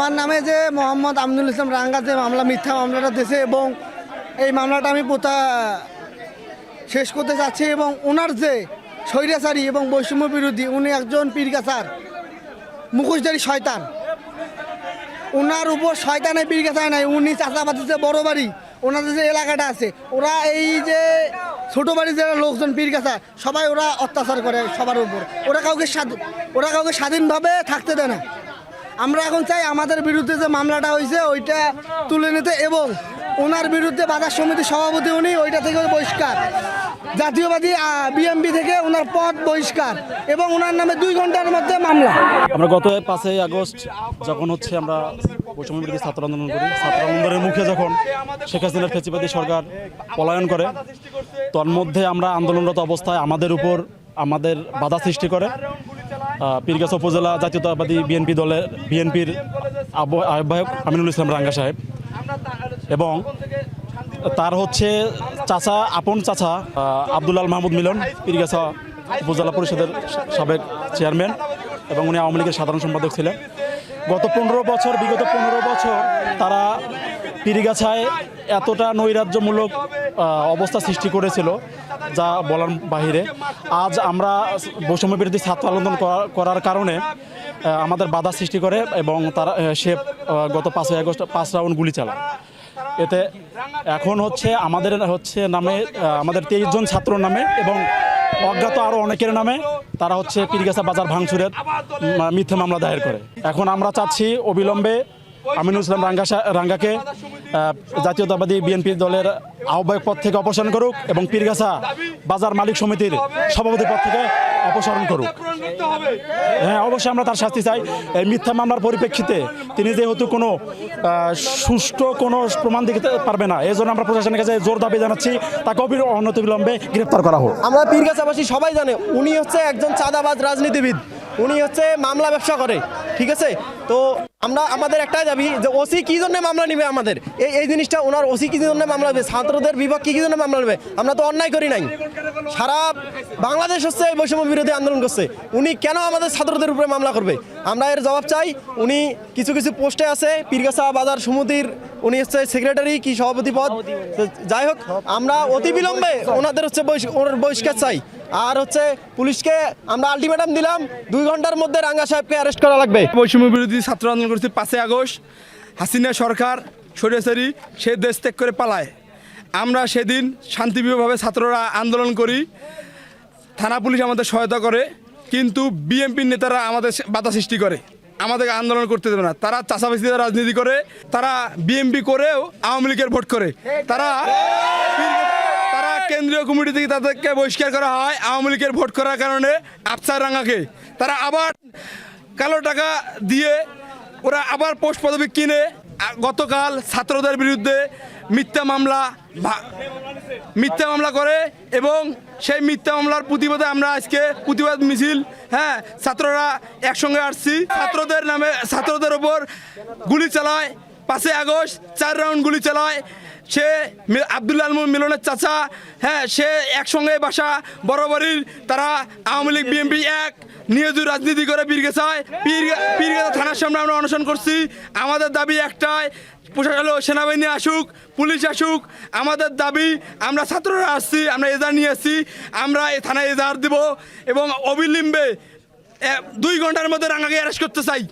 আমার নামে যে মোহাম্মদ আমিনুল ইসলাম রাঙ্গা যে মামলা, মিথ্যা মামলাটা দিয়েছে এবং এই মামলাটা আমি পোতা শেষ করতে চাচ্ছি এবং ওনার যে স্বৈরাচারী এবং বৈষম্য বিরোধী, উনি একজন পীরগাছার মুখোশধারী শয়তান। ওনার উপর শয়তানের পীরগাছায় নাই, উনি চাষাবাদের যে বড় বাড়ি, ওনাদের যে এলাকাটা আছে, ওরা এই যে ছোটো বাড়ির যারা লোকজন পীরগাছা সবাই ওরা অত্যাচার করে সবার উপর। ওরা কাউকে স্বাধীন ওরা কাউকে স্বাধীনভাবে থাকতে দেয় না। আমরা এখন চাই আমাদের বিরুদ্ধে যে মামলাটা হয়েছে, ওইটা তুলে নিতে এবং ওনার বিরুদ্ধে বাজার সমিতির সভাপতি উনি ওইটা থেকে বহিষ্কার। জাতীয়বাদী বিএমপি থেকে ওনার পদ বহিষ্কার এবং ওনার নামে দুই ঘণ্টার মধ্যে মামলা। আমরা গত পাঁচই আগস্ট যখন হচ্ছে আমরা বৈষম্য ছাত্র আন্দোলন করি, ছাত্র আন্দোলনের মুখে যখন শেখ হাসিনার ফেসিবাদী সরকার পলায়ন করে, তন্মধ্যে আমরা আন্দোলনরত অবস্থায় আমাদের উপর আমাদের বাধা সৃষ্টি করে। পীরগাছা উপজেলা জাতীয়তাবাদী বিএনপি দলের বিএনপির আহ্বায়ক আমিনুল ইসলাম রাঙ্গা সাহেব। এবং তার হচ্ছে চাচা আপন চাচা আহ, আব্দুল আল মাহমুদ মিলন পীরগাছা উপজেলা পরিষদের সাবেক চেয়ারম্যান এবং উনি আওয়ামী লীগের সাধারণ সম্পাদক ছিলেন। গত পনেরো বছর বিগত পনেরো বছর তারা পীরগাছায় এতটা নৈরাজ্যমূলক অবস্থা সৃষ্টি করেছিল, যা বলার বাহিরে। আজ আমরা বৈষম্য বিরোধী ছাত্র আন্দোলন করার কারণে আমাদের বাধা সৃষ্টি করে এবং তারা সে গত পাঁচই আগস্ট পাঁচ রাউন্ড গুলি চালায়। এতে এখন হচ্ছে আমাদের হচ্ছে নামে আমাদের তেইশ জন ছাত্র নামে এবং অজ্ঞাত আরও অনেকের নামে তারা হচ্ছে পীরগাছা বাজার ভাঙচুরের মিথ্যা মামলা দায়ের করে। এখন আমরা চাচ্ছি অবিলম্বে আমিনুল ইসলাম রাঙ্গা রাঙ্গাকে জাতীয়তাবাদী বিএনপি দলের আহ্বায়ক পদ থেকে অপসারণ করুক এবং পীরগাছা বাজার মালিক সমিতির সভাপতি পদ থেকে অপসারণ করুক। হ্যাঁ অবশ্যই আমরা তার শাস্তি চাই। এই মিথ্যা মামলার পরিপ্রেক্ষিতে তিনি যেহেতু কোনো সুষ্ঠু কোনো প্রমাণ দিতে পারবে না এই জন্য আমরা প্রশাসনের কাছে জোর দাবি জানাচ্ছি, তাকে অনতিবিলম্বে গ্রেপ্তার করা হোক। আমরা পীরগাছাবাসী সবাই জানে, উনি হচ্ছে একজন চাঁদাবাজ রাজনীতিবিদ, উনি হচ্ছে মামলা ব্যবসা করে, ঠিক আছে? তো আমরা, আমাদের একটাই দাবি যে ওসি কি জন্য মামলা নিবে আমাদের? এই এই জিনিসটা ওনার ওসি কি জন্য মামলা নেবে? ছাত্রদের বিপক্ষে কি জন্য মামলা নেবে? আমরা তো অন্যায় করি নাই। সারা বাংলাদেশ হচ্ছে এই বৈষম্য বিরোধী আন্দোলন করছে। উনি কেন আমাদের ছাত্রদের উপরে মামলা করবে? আমরা এর জবাব চাই, উনি কিছু কিছু পোস্টে আছে, পীরগাছা বাজার সমিতির উনি হচ্ছে সেক্রেটারি কি সভাপতি পদ। যাই হোক, আমরা অতি বিলম্বে ওনাদের হচ্ছে বহিষ্কার চাই। আর হচ্ছে পুলিশকে আমরা আলটিমেটাম দিলাম, দুই ঘণ্টার মধ্যে রাঙ্গা সাহেবকে অ্যারেস্ট করা লাগবে। বৈষম্য বিরোধী ছাত্র আন্দোলন করেছে পাঁচই আগস্ট। হাসিনা সরকার সরিয়াসারি সে দেশ ত্যাগ করে পালায়। আমরা সেদিন শান্তিপ্রিয়ভাবে ছাত্ররা আন্দোলন করি। থানা পুলিশ আমাদের সহায়তা করে, কিন্তু বিএনপির নেতারা আমাদের বাধা সৃষ্টি করে। আমাদের আন্দোলন করতে দেবে না। তারা চাষাবাসীদের রাজনীতি করে, তারা বিএনপি করেও আওয়ামী লীগের ভোট করে। তারা তারা কেন্দ্রীয় কমিটি থেকে তাদেরকে বহিষ্কার করা হয় আওয়ামী লীগের ভোট করার কারণে, আফসার রাঙ্গাকে তারা আবার কালো টাকা দিয়ে ওরা আবার পোস্ট পদবি কিনে গতকাল ছাত্রদের বিরুদ্ধে মিথ্যা মামলা মিথ্যা মামলা করে এবং সেই মিথ্যা মামলার প্রতিবাদে আমরা আজকে প্রতিবাদ মিছিল হ্যাঁ ছাত্ররা একসঙ্গে আসছি। ছাত্রদের নামে, ছাত্রদের ওপর গুলি চালায়। পাঁচই আগস্ট চার রাউন্ড গুলি চালায়। সে মি- আব্দুল মিলনের চাচা হ্যাঁ সে একসঙ্গে বাসা, বরাবরই তারা আওয়ামী লীগ, বিএনপি এক। নিয়োজিত রাজনীতি করে পীরগেছায়। পীর পীরগেছা থানার সামনে আমরা অনশন করছি। আমাদের দাবি একটাই, প্রশাসন সেনাবাহিনী আসুক, পুলিশ আসুক, আমাদের দাবি আমরা ছাত্ররা আসছি, আমরা এজার নিয়ে আসছি, আমরা এই থানায় এজার দিব এবং অবিলম্বে দুই ঘণ্টার মধ্যে রাঙাকে অ্যারেস্ট করতে চাই।